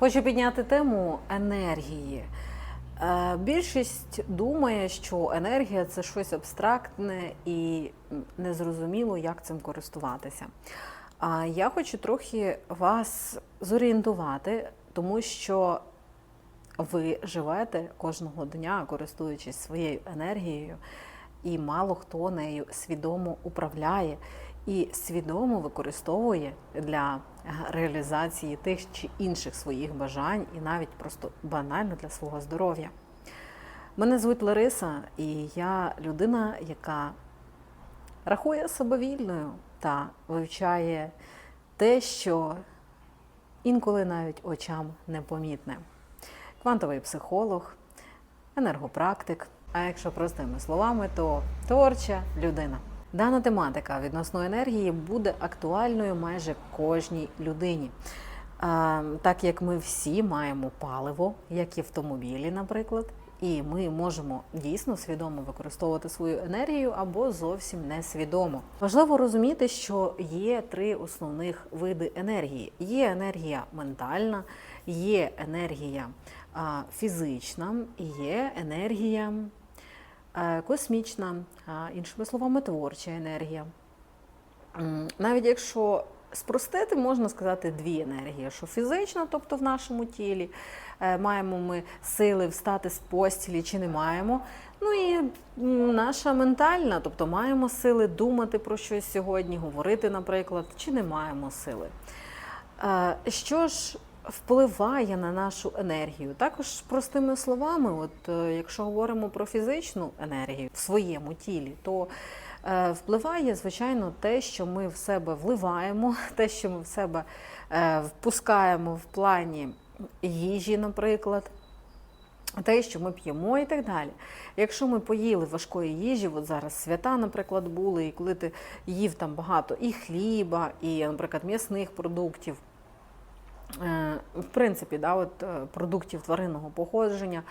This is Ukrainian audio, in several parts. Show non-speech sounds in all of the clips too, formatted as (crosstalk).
Хочу підняти тему енергії. Е, Більшість думає, що енергія це щось абстрактне і незрозуміло, як цим користуватися. А я хочу трохи вас зорієнтувати, тому що ви живете кожного дня, користуючись своєю енергією, і мало хто нею свідомо управляє і свідомо використовує для реалізації тих чи інших своїх бажань, і навіть просто банально для свого здоров'я. Мене звуть Лариса, і я людина, яка рахує себе вільною та вивчає те, що інколи навіть очам непомітне. Квантовий психолог, енергопрактик. А якщо простими словами, то творча людина. Дана тематика відносно енергії буде актуальною майже кожній людині. А, Так як ми всі маємо паливо, як і автомобілі, наприклад, і ми можемо дійсно свідомо використовувати свою енергію або зовсім несвідомо. Важливо розуміти, що є три основних види енергії: є енергія ментальна, є енергія а, фізична, і є енергія е, космічна, іншими словами, творча енергія. Навіть якщо спростити, можна сказати дві енергії: що фізична, тобто в нашому тілі, е, маємо ми сили встати з постілі чи не маємо. Ну і наша ментальна, тобто маємо сили думати про щось сьогодні, говорити, наприклад, чи не маємо сили. Е, Що ж впливає на нашу енергію? Також простими словами, от е, якщо говоримо про фізичну енергію в своєму тілі, то е, впливає, звичайно, те, що ми в себе вливаємо, (laughs) те, що ми в себе е, впускаємо в плані їжі, наприклад. Те, що ми п'ємо і так далі. Якщо ми поїли важкої їжі, от зараз свята, наприклад, були, і коли ти їв там багато і хліба, і, наприклад, м'ясних продуктів, в принципі, да, от, е, продуктів тваринного походження,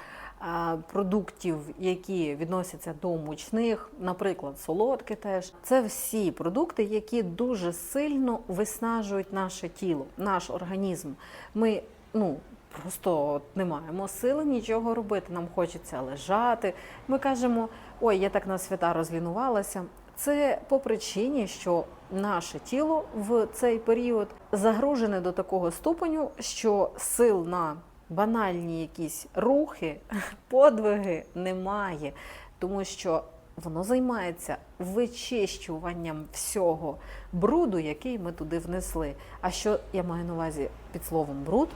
е, продуктів, які відносяться до мучних, наприклад, солодке теж. Це всі продукти, які дуже сильно виснажують наше тіло, наш організм. Ми ну, просто не маємо сили нічого робити. Нам хочеться лежати. Ми кажемо, ой, я так на свята розлінувалася. Це по причині, що наше тіло в цей період загружене до такого ступеню, що сил на банальні якісь рухи, (laughs) подвиги немає, тому що воно займається вичищуванням всього бруду, який ми туди внесли. А що я маю на увазі під словом бруд?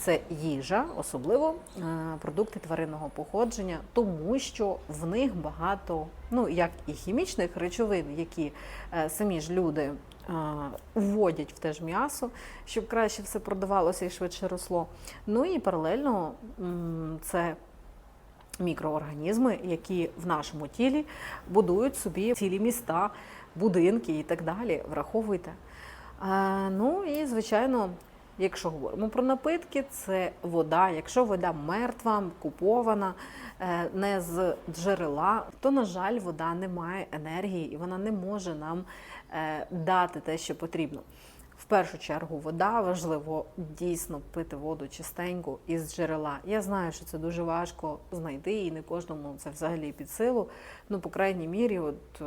Це їжа, особливо е, продукти тваринного походження, тому що в них багато, ну як і хімічних речовин, які е, самі ж люди е, вводять в те ж м'ясо, щоб краще все продавалося і швидше росло. Ну і паралельно це мікроорганізми, які в нашому тілі будують собі цілі міста, будинки і так далі. Враховуйте. Ну і звичайно. Якщо говоримо про напитки, це вода. Якщо вода мертва, купована, е, не з джерела, то, на жаль, вода не має енергії і вона не може нам е, дати те, що потрібно. В першу чергу вода важливо дійсно пити воду чистеньку із джерела. Я знаю, що це дуже важко знайти, і не кожному це взагалі під силу. Ну, по крайній мірі, от е,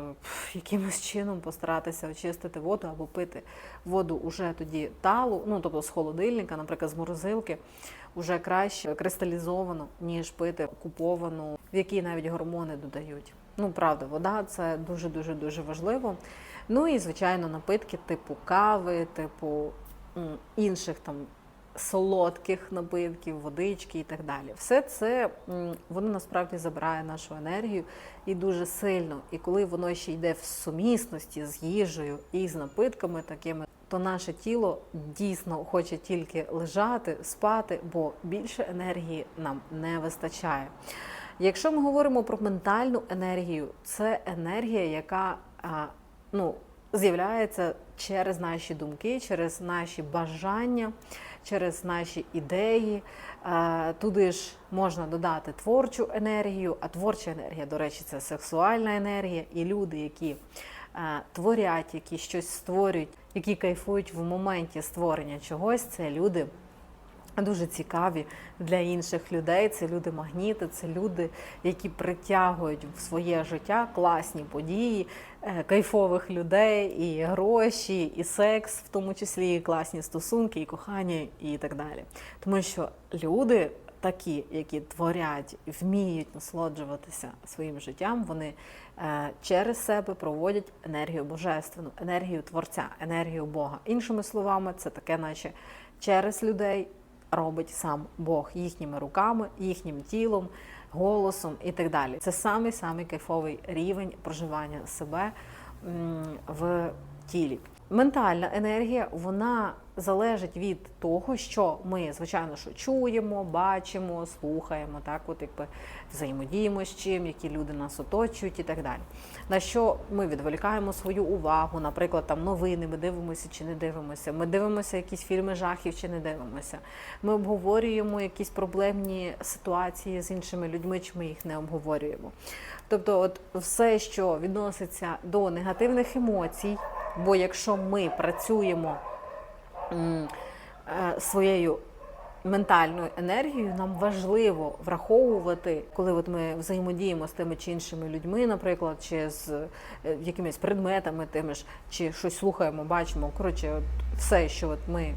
якимось чином постаратися очистити воду або пити воду уже тоді талу, ну тобто з холодильника, наприклад, з морозилки, вже краще кристалізовану, ніж пити куповану, в якій навіть гормони додають. Ну, правда, вода це дуже дуже дуже важливо. Ну і звичайно, напитки типу кави, типу інших там солодких напитків, водички і так далі. Все це воно насправді забирає нашу енергію і дуже сильно. І коли воно ще йде в сумісності з їжею і з напитками такими, то наше тіло дійсно хоче тільки лежати, спати, бо більше енергії нам не вистачає. Якщо ми говоримо про ментальну енергію, це енергія, яка ну, з'являється через наші думки, через наші бажання, через наші ідеї. Е, Туди ж можна додати творчу енергію, а творча енергія, до речі, це сексуальна енергія, і люди, які е, творять, які щось створюють, які кайфують в моменті створення чогось, це люди дуже цікаві для інших людей. Це люди магніти, це люди, які притягують в своє життя класні події, е, кайфових людей, і гроші, і секс, в тому числі і класні стосунки, і кохання, і так далі. Тому що люди. Такі, які творять, вміють насолоджуватися своїм життям, вони е, через себе проводять енергію божественну, енергію творця, енергію Бога. Іншими словами, це таке, наче через людей робить сам Бог їхніми руками, їхнім тілом, голосом і так далі. Це самий самий кайфовий рівень проживання себе в тілі. Ментальна енергія вона залежить від того, що ми, звичайно, що чуємо, бачимо, слухаємо, так, от якби взаємодіємо з чим, які люди нас оточують і так далі. На що ми відволікаємо свою увагу, наприклад, там новини, ми дивимося чи не дивимося. Ми дивимося якісь фільми жахів чи не дивимося. Ми обговорюємо якісь проблемні ситуації з іншими людьми, чи ми їх не обговорюємо. Тобто, от все, що відноситься до негативних емоцій, бо якщо ми працюємо е, своєю ментальною енергією, нам важливо враховувати, коли от ми взаємодіємо з тими чи іншими людьми, наприклад, чи з е, якимись предметами тими ж, чи щось слухаємо, бачимо. Коротше, от все, що от ми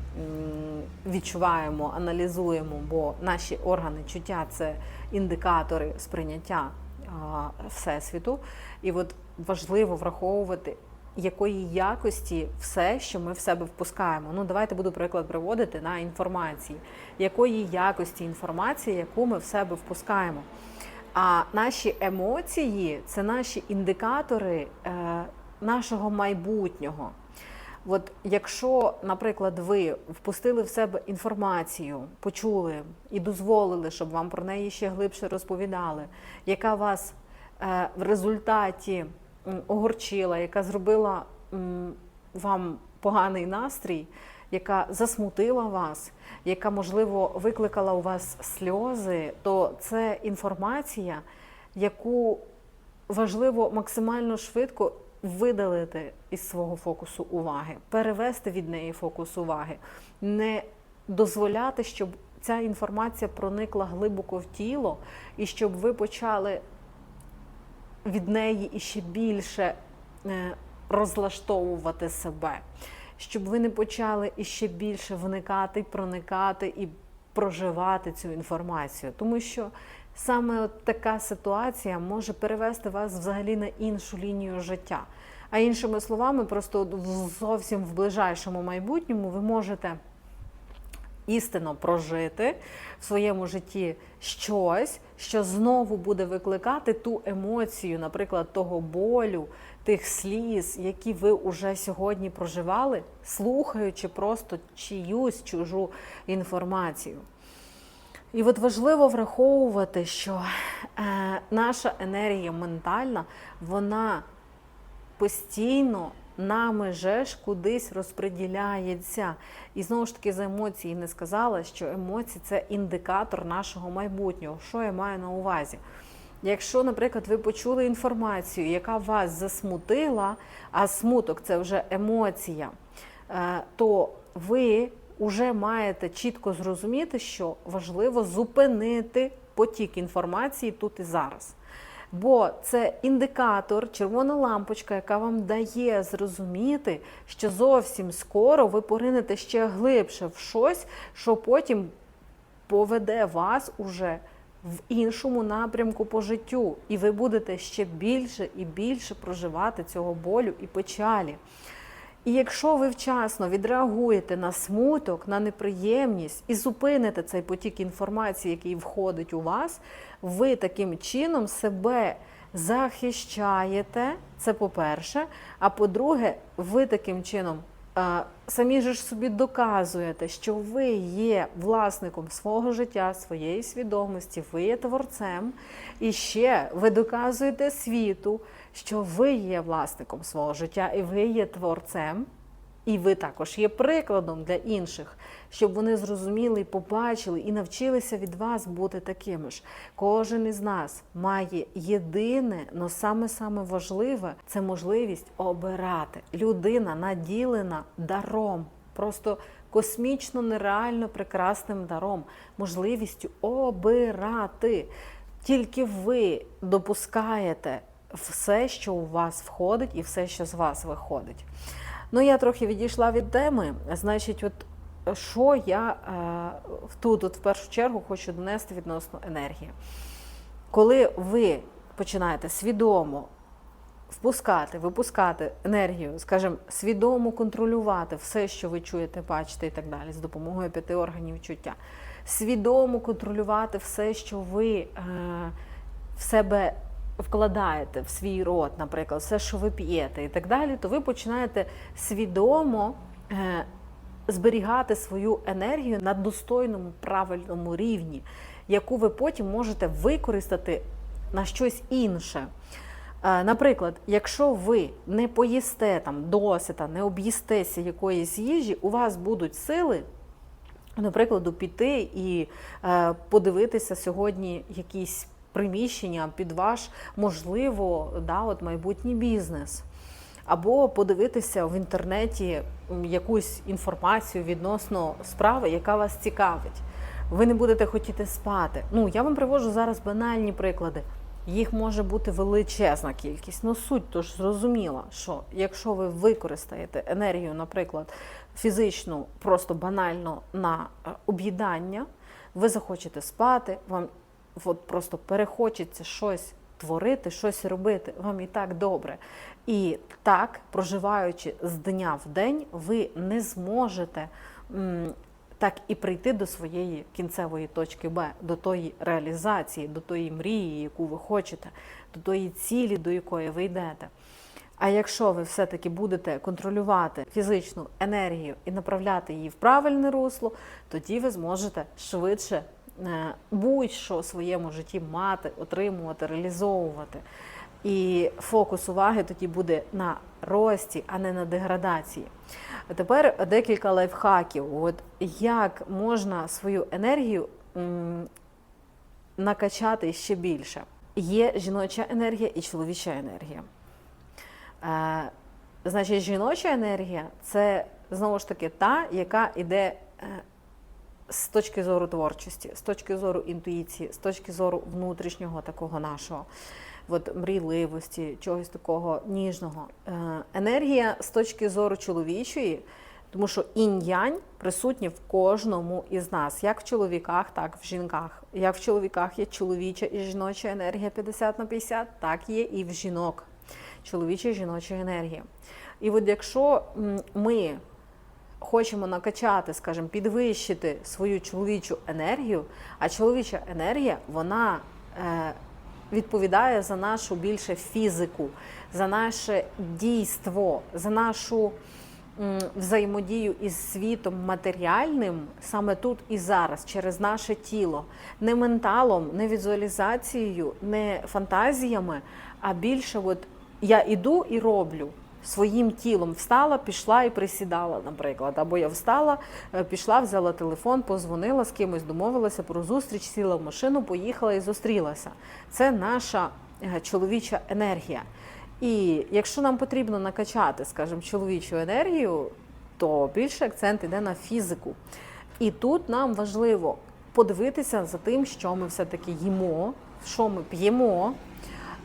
відчуваємо, аналізуємо, бо наші органи чуття це індикатори сприйняття всесвіту. І от важливо враховувати, якої якості все, що ми в себе впускаємо. Ну, давайте буду приклад приводити на інформації, якої якості інформації, яку ми в себе впускаємо. А наші емоції це наші індикатори е, нашого майбутнього. От якщо, наприклад, ви впустили в себе інформацію, почули і дозволили, щоб вам про неї ще глибше розповідали, яка вас е, в результаті огорчила, яка зробила вам поганий настрій, яка засмутила вас, яка, можливо, викликала у вас сльози, то це інформація, яку важливо максимально швидко видалити із свого фокусу уваги, перевести від неї фокус уваги, не дозволяти, щоб ця інформація проникла глибоко в тіло, і щоб ви почали від неї іще більше е, розлаштовувати себе, щоб ви не почали іще більше вникати, проникати і проживати цю інформацію. Тому що саме от така ситуація може перевести вас взагалі на іншу лінію життя. А іншими словами, просто зовсім в ближайшому майбутньому ви можете істинно прожити в своєму житті щось, що знову буде викликати ту емоцію, наприклад, того болю, тих сліз, які ви уже сьогодні проживали, слухаючи просто чиюсь чужу інформацію. І от важливо враховувати, що е, наша енергія ментальна, вона постійно нами же ж кудись розподіляється. І знову ж таки за емоції не сказала, що емоції це індикатор нашого майбутнього. Що я маю на увазі? Якщо, наприклад, ви почули інформацію, яка вас засмутила, а смуток це вже емоція, е, то ви вже маєте чітко зрозуміти, що важливо зупинити потік інформації тут і зараз. Бо це індикатор, червона лампочка, яка вам дає зрозуміти, що зовсім скоро ви поринете ще глибше в щось, що потім поведе вас уже в іншому напрямку по життю, і ви будете ще більше і більше проживати цього болю і печалі. І якщо ви вчасно відреагуєте на смуток, на неприємність і зупините цей потік інформації, який входить у вас, ви таким чином себе захищаєте. Це по-перше. А по-друге, ви таким чином самі ж собі доказуєте, що ви є власником свого життя, своєї свідомості, ви є творцем, і ще ви доказуєте світу, що ви є власником свого життя, і ви є творцем. І ви також є прикладом для інших, щоб вони зрозуміли побачили і навчилися від вас бути такими ж. Кожен із нас має єдине, але саме саме важливе це можливість обирати. Людина наділена даром. Просто космічно нереально прекрасним даром, можливістю обирати. Тільки ви допускаєте все, що у вас входить, і все, що з вас виходить. Ну, я трохи відійшла від теми. Значить, от що я е, тут, от в першу чергу, хочу донести відносно енергії. Коли ви починаєте свідомо впускати, випускати енергію, скажімо, свідомо контролювати все, що ви чуєте, бачите і так далі, з допомогою п'яти органів чуття, свідомо контролювати все, що ви е, в себе вкладаєте в свій рот, наприклад, все, що ви п'єте і так далі, то ви починаєте свідомо. Е, Зберігати свою енергію на достойному правильному рівні, яку ви потім можете використати на щось інше. Е, Наприклад, якщо ви не поїсте там досита, не об'їстеся якоїсь їжі, у вас будуть сили, наприклад, піти і е, подивитися сьогодні якісь приміщення під ваш, можливо, да, от майбутній бізнес. Або подивитися в інтернеті якусь інформацію відносно справи, яка вас цікавить. Ви не будете хотіти спати. Ну, я вам привожу зараз банальні приклади. Їх може бути величезна кількість. Ну суть тож зрозуміла, що якщо ви використаєте енергію, наприклад, фізичну, просто банально на е, об'їдання, ви захочете спати, вам от просто перехочеться щось творити, щось робити, вам і так добре. І так, проживаючи з дня в день, ви не зможете так і прийти до своєї кінцевої точки Б, до тої реалізації, до тої мрії, яку ви хочете, до тої цілі, до якої ви йдете. А якщо ви все-таки будете контролювати фізичну енергію і направляти її в правильне русло, тоді ви зможете швидше будь-що в своєму житті мати, отримувати, реалізовувати. І фокус уваги тоді буде на рості, а не на деградації. Тепер декілька лайфхаків. От як можна свою енергію накачати ще більше? Є жіноча енергія і чоловіча енергія. Е, значить, жіноча енергія це знову ж таки та, яка йде е, з точки зору творчості, з точки зору інтуїції, з точки зору внутрішнього такого нашого от, мрійливості, чогось такого ніжного. Е, енергія з точки зору чоловічої, тому що інь-янь присутні в кожному із нас, як в чоловіках, так і в жінках. Як в чоловіках є чоловіча і жіноча енергія 50 на 50, так є і в жінок. Чоловіча і жіноча енергія. І от якщо ми хочемо накачати, скажімо, підвищити свою чоловічу енергію, а чоловіча енергія, вона е, відповідає за нашу більше фізику, за наше дійство, за нашу взаємодію із світом матеріальним саме тут і зараз, через наше тіло, не менталом, не візуалізацією, не фантазіями, а більше от я іду і роблю. Своїм тілом встала, пішла і присідала, наприклад. Або я встала, е, пішла, взяла телефон, позвонила з кимось, домовилася про зустріч, сіла в машину, поїхала і зустрілася. Це наша е, чоловіча енергія. І якщо нам потрібно накачати, скажімо, чоловічу енергію, то більше акцент йде на фізику. І тут нам важливо подивитися за тим, що ми все-таки їмо, що ми п'ємо.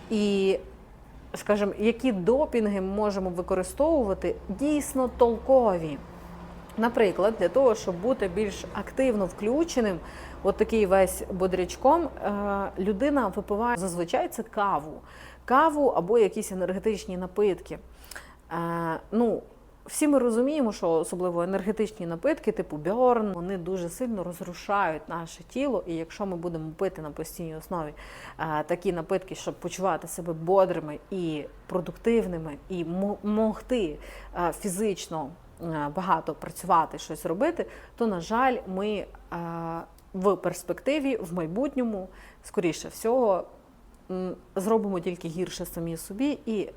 І скажімо, які допінги ми можемо використовувати дійсно толкові. Наприклад, для того, щоб бути більш активно включеним, от такий весь бодрячком, е, людина випиває зазвичай це каву, каву або якісь енергетичні напитки. Е, Ну, всі ми розуміємо, що особливо енергетичні напитки, типу Бьорн, вони дуже сильно розрушають наше тіло. І якщо ми будемо пити на постійній основі е, такі напитки, щоб почувати себе бодрими і продуктивними, і мо- могти е, фізично е, багато працювати, щось робити, то на жаль, ми в перспективі, в майбутньому, скоріше всього, зробимо тільки гірше самі собі і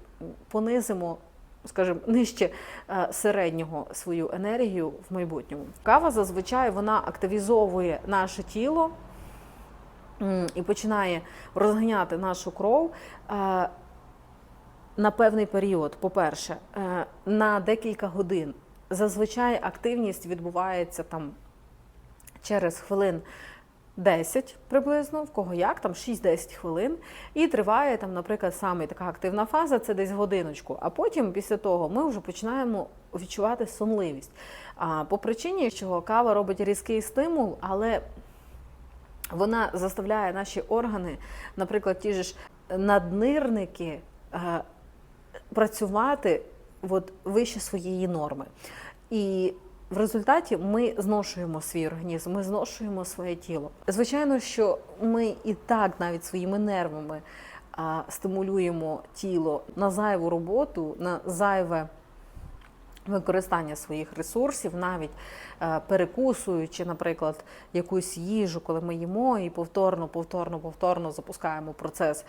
понизимо скажімо, нижче е, середнього свою енергію в майбутньому. Кава зазвичай вона активізовує наше тіло і починає розганяти нашу кров. е, На певний період, по-перше, е, на декілька годин. Зазвичай активність відбувається там через хвилин 10 приблизно, в кого як, там 6-10 хвилин, і триває там, наприклад, саме така активна фаза, це десь годиночку. А потім, після того, ми вже починаємо відчувати сонливість. А по причині, що кава робить різкий стимул, але вона заставляє наші органи, наприклад, ті ж наднирники, е, працювати от, вище своєї норми. І в результаті ми зношуємо свій організм, ми зношуємо своє тіло. Звичайно, що ми і так навіть своїми нервами стимулюємо тіло на зайву роботу, на зайве використання своїх ресурсів, навіть е, перекусуючи, наприклад, якусь їжу, коли ми їмо, і повторно, повторно, повторно запускаємо процес.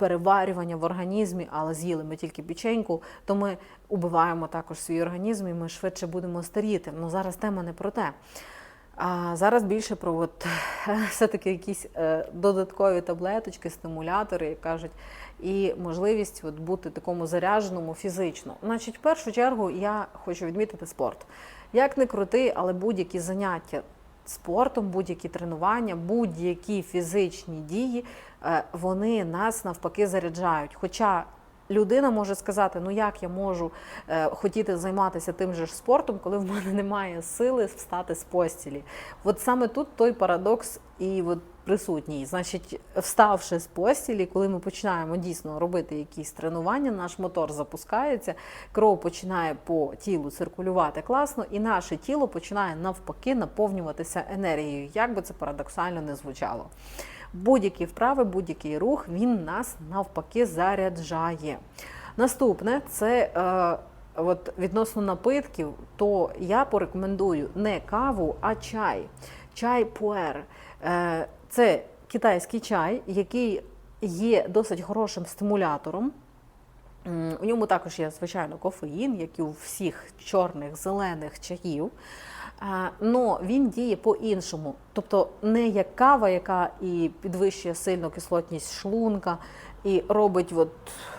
Переварювання в організмі, але з'їли ми тільки печеньку, то ми убиваємо також свій організм і ми швидше будемо старіти. Ну зараз тема не про те. А зараз більше про от, (laughs) все-таки якісь е, додаткові таблеточки, стимулятори, як кажуть, і можливість от, бути такому зарядженому фізично. Значить, в першу чергу я хочу відмітити спорт. Як не крути, але будь-які заняття спортом, будь-які тренування, будь-які фізичні дії, е, вони нас навпаки заряджають. Хоча людина може сказати, ну як я можу е, хотіти займатися тим же ж спортом, коли в мене немає сили встати з постілі. От саме тут той парадокс і от присутній. Значить, вставши з постілі, коли ми починаємо дійсно робити якісь тренування, наш мотор запускається, кров починає по тілу циркулювати класно, і наше тіло починає навпаки наповнюватися енергією, як би це парадоксально не звучало. Будь-які вправи, будь-який рух він нас навпаки заряджає. Наступне це е, от відносно напитків, то я порекомендую не каву, а чай. Чай пуер. Е, це китайський чай, який є досить хорошим стимулятором. У ньому також є, звичайно, кофеїн, як і у всіх чорних, зелених чаїв. Но він діє по-іншому. Тобто не як кава, яка і підвищує сильно кислотність шлунка, і робить от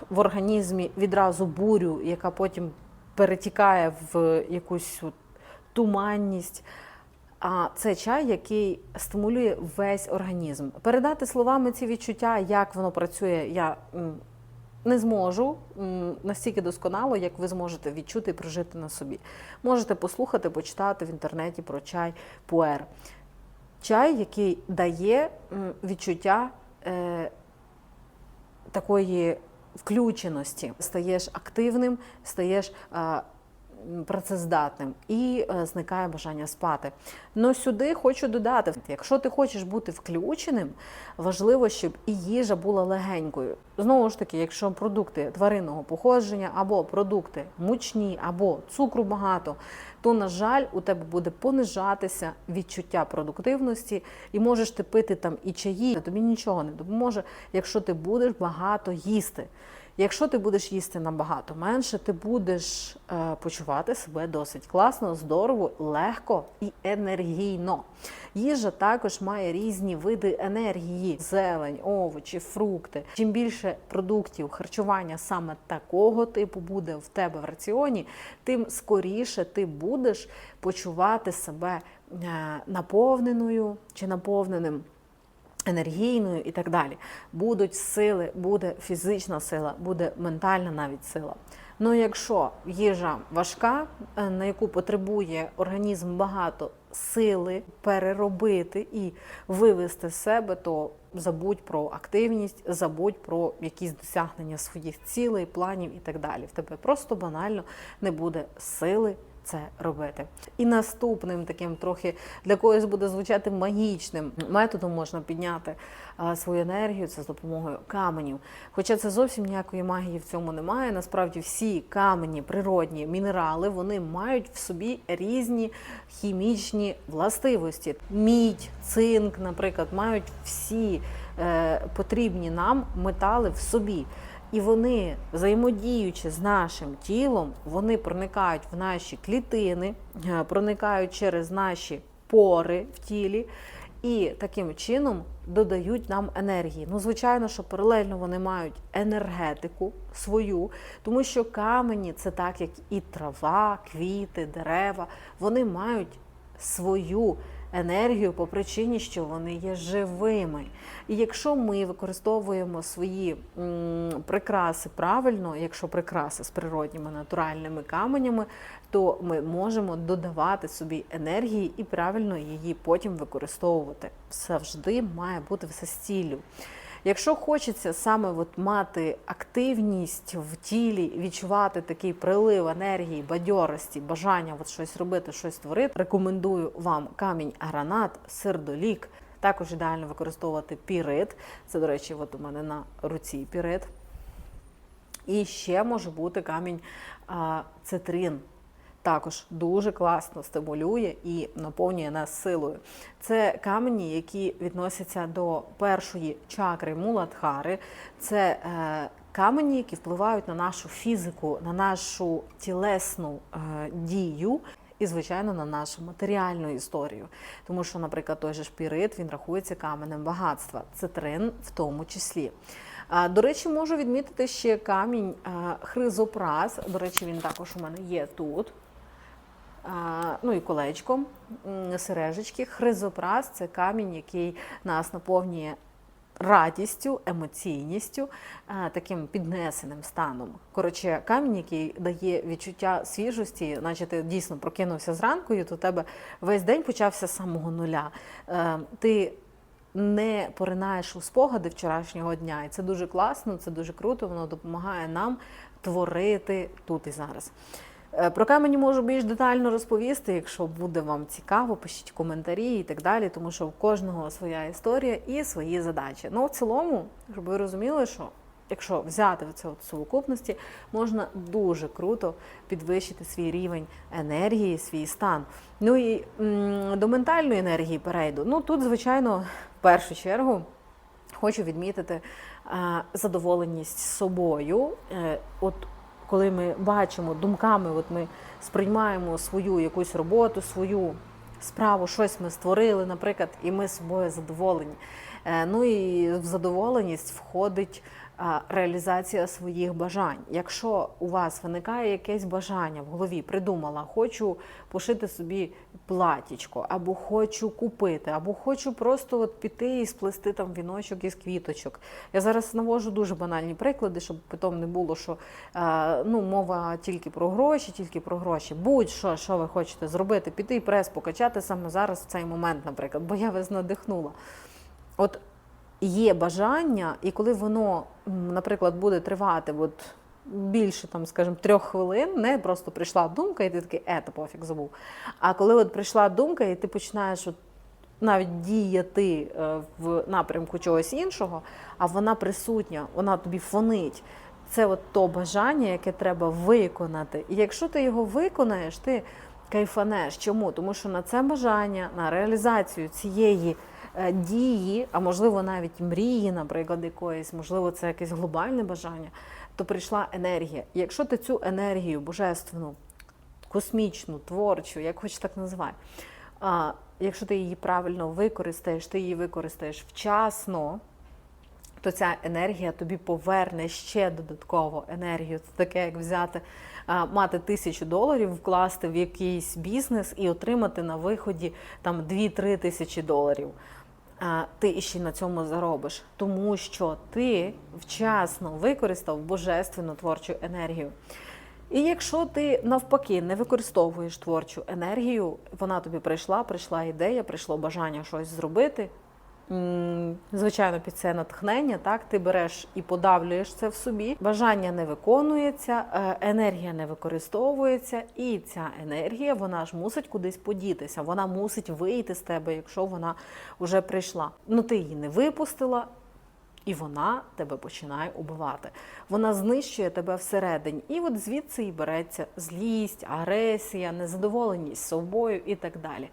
в організмі відразу бурю, яка потім перетікає в якусь от туманність. А це чай, який стимулює весь організм. Передати словами ці відчуття, як воно працює, я не зможу настільки досконало, як ви зможете відчути і прожити на собі. Можете послухати, почитати в інтернеті про чай пуер. Чай, який дає відчуття е, такої включеності, стаєш активним, стаєш. е, працездатним і е, зникає бажання спати. Ну сюди хочу додати: якщо ти хочеш бути включеним, важливо, щоб і їжа була легенькою. Знову ж таки, якщо продукти тваринного походження або продукти мучні, або цукру багато, то, на жаль, у тебе буде понижатися відчуття продуктивності, і можеш ти пити там і чаї, тобі нічого не допоможе, якщо ти будеш багато їсти. Якщо ти будеш їсти набагато менше, ти будеш е, почувати себе досить класно, здорово, легко і енергійно. Їжа також має різні види енергії: зелень, овочі, фрукти. Чим більше продуктів харчування саме такого типу буде в тебе в раціоні, тим скоріше ти будеш почувати себе е, наповненою чи наповненим енергійною і так далі. Будуть сили, буде фізична сила, буде ментальна навіть сила. Ну, якщо їжа важка, е, на яку потребує організм багато сили переробити і вивести з себе, то забудь про активність, забудь про якісь досягнення своїх цілей, планів і так далі. В тебе просто банально не буде сили це робити. І наступним таким трохи для когось буде звучати магічним методом можна підняти свою енергію, це з допомогою каменів. Хоча це зовсім ніякої магії в цьому немає. Насправді всі камені, природні мінерали, вони мають в собі різні хімічні властивості. Мідь, цинк, наприклад, мають всі е, потрібні нам метали в собі. І вони, взаємодіючи з нашим тілом, вони проникають в наші клітини, е, проникають через наші пори в тілі і таким чином додають нам енергії. Ну, звичайно, що паралельно вони мають енергетику свою, тому що камені це так, як і трава, квіти, дерева, вони мають свою енергію по причині, що вони є живими. І якщо ми використовуємо свої прикраси правильно, якщо прикраси з природніми натуральними каменями, то ми можемо додавати собі енергії і правильно її потім використовувати. Завжди має бути все з ціллю. Якщо хочеться саме от мати активність в тілі, відчувати такий прилив енергії, бадьорості, бажання от щось робити, щось творити, рекомендую вам камінь гранат, сердолік. Також ідеально використовувати пірит. Це, до речі, от у мене на руці пірит. І ще може бути камінь а, цитрин. Також дуже класно стимулює і наповнює нас силою. Це камені, які відносяться до першої чакри муладхари. Це е, камені, які впливають на нашу фізику, на нашу тілесну е, дію. І, звичайно, на нашу матеріальну історію. Тому що, наприклад, той же шпірит він рахується каменем багатства, цитрин в тому числі. До речі, можу відмітити ще камінь а, хризопраз. До речі, він також у мене є тут. Ну і колечко, м, сережечки. Хризопраз це камінь, який нас наповнює радістю, емоційністю, таким піднесеним станом. Коротше, камінь, який дає відчуття свіжості, наче ти дійсно прокинувся зранку, і то тебе весь день почався з самого нуля. Е, Ти не поринаєш у спогади вчорашнього дня, і це дуже класно, це дуже круто. Воно допомагає нам творити тут і зараз. Е, Про камені можу більш детально розповісти, якщо буде вам цікаво, пишіть коментарі і так далі, тому що у кожного своя історія і свої задачі. Ну, в цілому, щоб ви розуміли, що якщо взяти це от сукупності, можна дуже круто підвищити свій рівень енергії, свій стан. Ну і до ментальної енергії перейду. Ну тут, звичайно, в першу чергу. Хочу відмітити е, задоволеність собою. Е, От коли ми бачимо думками, от ми сприймаємо свою якусь роботу, свою справу, щось ми створили, наприклад, і ми собою задоволені. Е, Ну і в задоволеність входить реалізація своїх бажань. Якщо у вас виникає якесь бажання в голові, придумала, хочу пошити собі платічко, або хочу купити, або хочу просто от піти і сплести там віночок із квіточок. Я зараз навожу дуже банальні приклади, щоб потім не було, що е, ну, мова тільки про гроші, тільки про гроші. Будь-що, що ви хочете зробити, піти і прес покачати саме зараз в цей момент, наприклад, бо я вас надихнула. От є бажання, і коли воно, наприклад, буде тривати от більше, там, скажімо, трьох хвилин, не просто прийшла думка, і ти такий, е, та пофіг забув. А коли от прийшла думка, і ти починаєш от навіть діяти е, в напрямку чогось іншого, а вона присутня, вона тобі фонить. Це от то бажання, яке треба виконати. І якщо ти його виконаєш, ти кайфанеш. Чому? Тому що на це бажання, на реалізацію цієї е, дії, а можливо навіть мрії, наприклад, якоїсь, можливо, це якесь глобальне бажання, то прийшла енергія. І якщо ти цю енергію божественну, космічну, творчу, як хоч так називай, а, якщо ти її правильно використаєш, ти її використаєш вчасно, то ця енергія тобі поверне ще додатково енергію. Це таке, як взяти, мати тисячу доларів, вкласти в якийсь бізнес і отримати на виході там 2-3 тисячі доларів. Ти іще на цьому заробиш, тому що ти вчасно використав божественну творчу енергію. І якщо ти навпаки не використовуєш творчу енергію, вона тобі прийшла, прийшла ідея, прийшло бажання щось зробити. Звичайно, під це натхнення, так ти береш і подавлюєш це в собі. Бажання не виконується, е, енергія не використовується, і ця енергія вона ж мусить кудись подітися. Вона мусить вийти з тебе, якщо вона вже прийшла. Ну ти її не випустила, і вона тебе починає убивати. Вона знищує тебе всередині. І от звідси і береться злість, агресія, незадоволеність собою і так далі.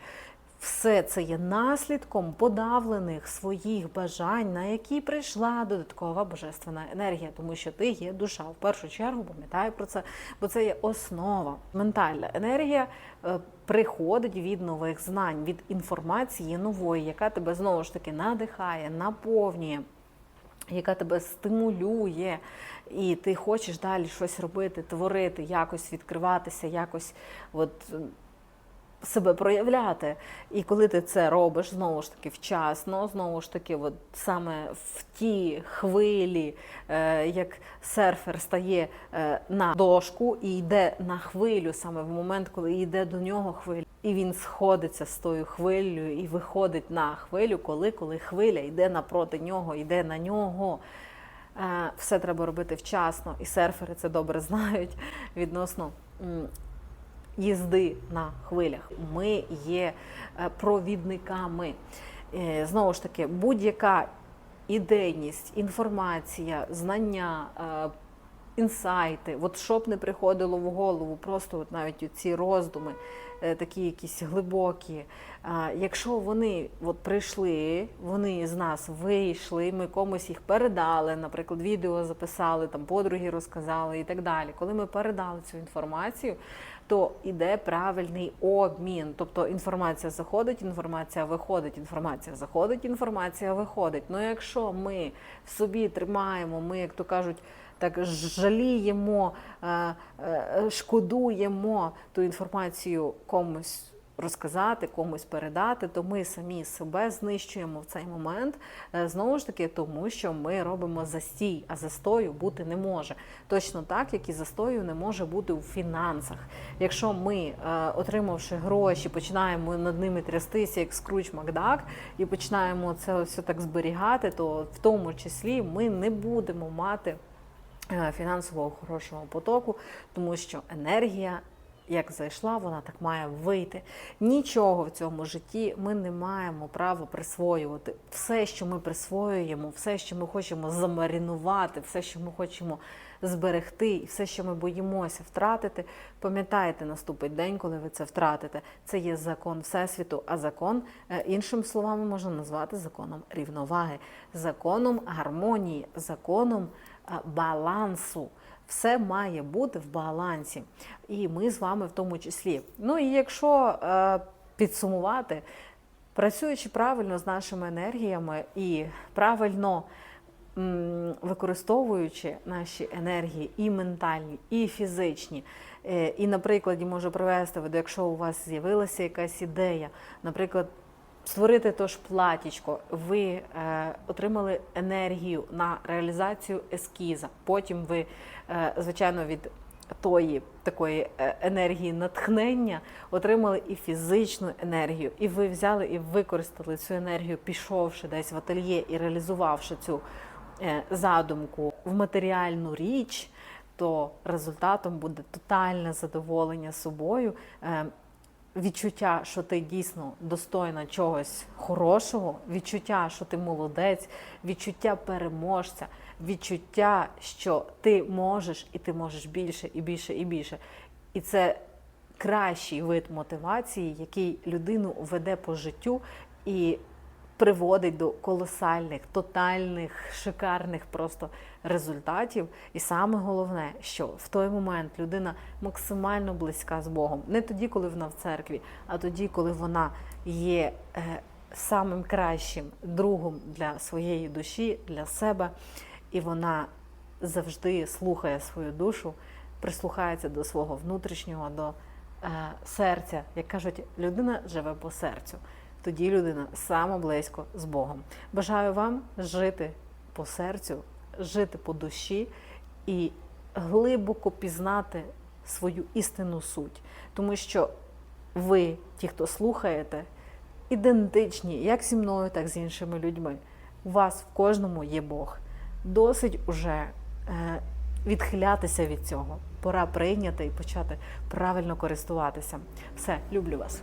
Все це є наслідком подавлених своїх бажань, на які прийшла додаткова божественна енергія, тому що ти є душа. В першу чергу пам'ятай про це, бо це є основа. Ментальна енергія е, приходить від нових знань, від інформації нової, яка тебе знову ж таки надихає, наповнює. Яка тебе стимулює, і ти хочеш далі щось робити, творити, якось відкриватися, якось от себе проявляти. І коли ти це робиш знову ж таки вчасно, знову ж таки, от саме в ті хвилі, е, як серфер стає е, на дошку і йде на хвилю, саме в момент, коли йде до нього хвиля, і він сходиться з тою хвилею і виходить на хвилю, коли, коли хвиля йде напроти нього, йде на нього. Е, Все треба робити вчасно, і серфери це добре знають відносно їзди на хвилях. Ми є е, провідниками. Е, Знову ж таки, будь-яка ідейність, інформація, знання, е, інсайти, от що б не приходило в голову, просто от навіть ці роздуми, такі якісь глибокі. Якщо вони от прийшли, вони з нас вийшли, ми комусь їх передали, наприклад, відео записали, там подруги розказали і так далі. Коли ми передали цю інформацію, то іде правильний обмін. Тобто інформація заходить, інформація виходить, інформація заходить, інформація виходить. Ну якщо ми в собі тримаємо, ми, як то кажуть, так жаліємо, е, е, шкодуємо ту інформацію комусь розказати, комусь передати, то ми самі себе знищуємо в цей момент. е, Знову ж таки, тому що ми робимо застій, а застою бути не може. Точно так, як і застою не може бути у фінансах. Якщо ми, е, отримавши гроші, починаємо над ними трястися, як скруч Макдак, і починаємо це все так зберігати, то в тому числі ми не будемо мати е, фінансового хорошого потоку, тому що енергія. Як зайшла, вона так має вийти. Нічого в цьому житті ми не маємо права присвоювати. Все, що ми присвоюємо, все, що ми хочемо замаринувати, все, що ми хочемо зберегти, і все, що ми боїмося втратити, пам'ятайте, наступить день, коли ви це втратите. Це є закон Всесвіту, а закон, е, іншими словами, можна назвати законом рівноваги, законом гармонії, законом е, балансу. Все має бути в балансі, і ми з вами в тому числі. Ну і якщо е, підсумувати, працюючи правильно з нашими енергіями і правильно м, використовуючи наші енергії і ментальні, і фізичні. Е, І на прикладі можу привести, якщо у вас з'явилася якась ідея, наприклад, створити то ж платічко, ви е, отримали енергію на реалізацію ескіза. Потім ви, е, звичайно, від тої такої е, енергії натхнення отримали і фізичну енергію, і ви взяли і використали цю енергію, пішовши десь в ательє і реалізувавши цю е, задумку в матеріальну річ. То результатом буде тотальне задоволення собою, е, відчуття, що ти дійсно достойна чогось хорошого, відчуття, що ти молодець, відчуття переможця, відчуття, що ти можеш і ти можеш більше і більше і більше. І це кращий вид мотивації, який людину веде по життю і приводить до колосальних, тотальних, шикарних просто результатів. І саме головне, що в той момент людина максимально близька з Богом. Не тоді, коли вона в церкві, а тоді, коли вона є е, самим кращим другом для своєї душі, для себе, і вона завжди слухає свою душу, прислухається до свого внутрішнього, до е, серця. Як кажуть, людина живе по серцю. Тоді людина саме близько з Богом. Бажаю вам жити по серцю, жити по душі і глибоко пізнати свою істинну суть. Тому що ви, ті, хто слухаєте, ідентичні як зі мною, так і з іншими людьми. У вас в кожному є Бог. Досить уже е, відхилятися від цього. Пора прийняти і почати правильно користуватися. Все, люблю вас.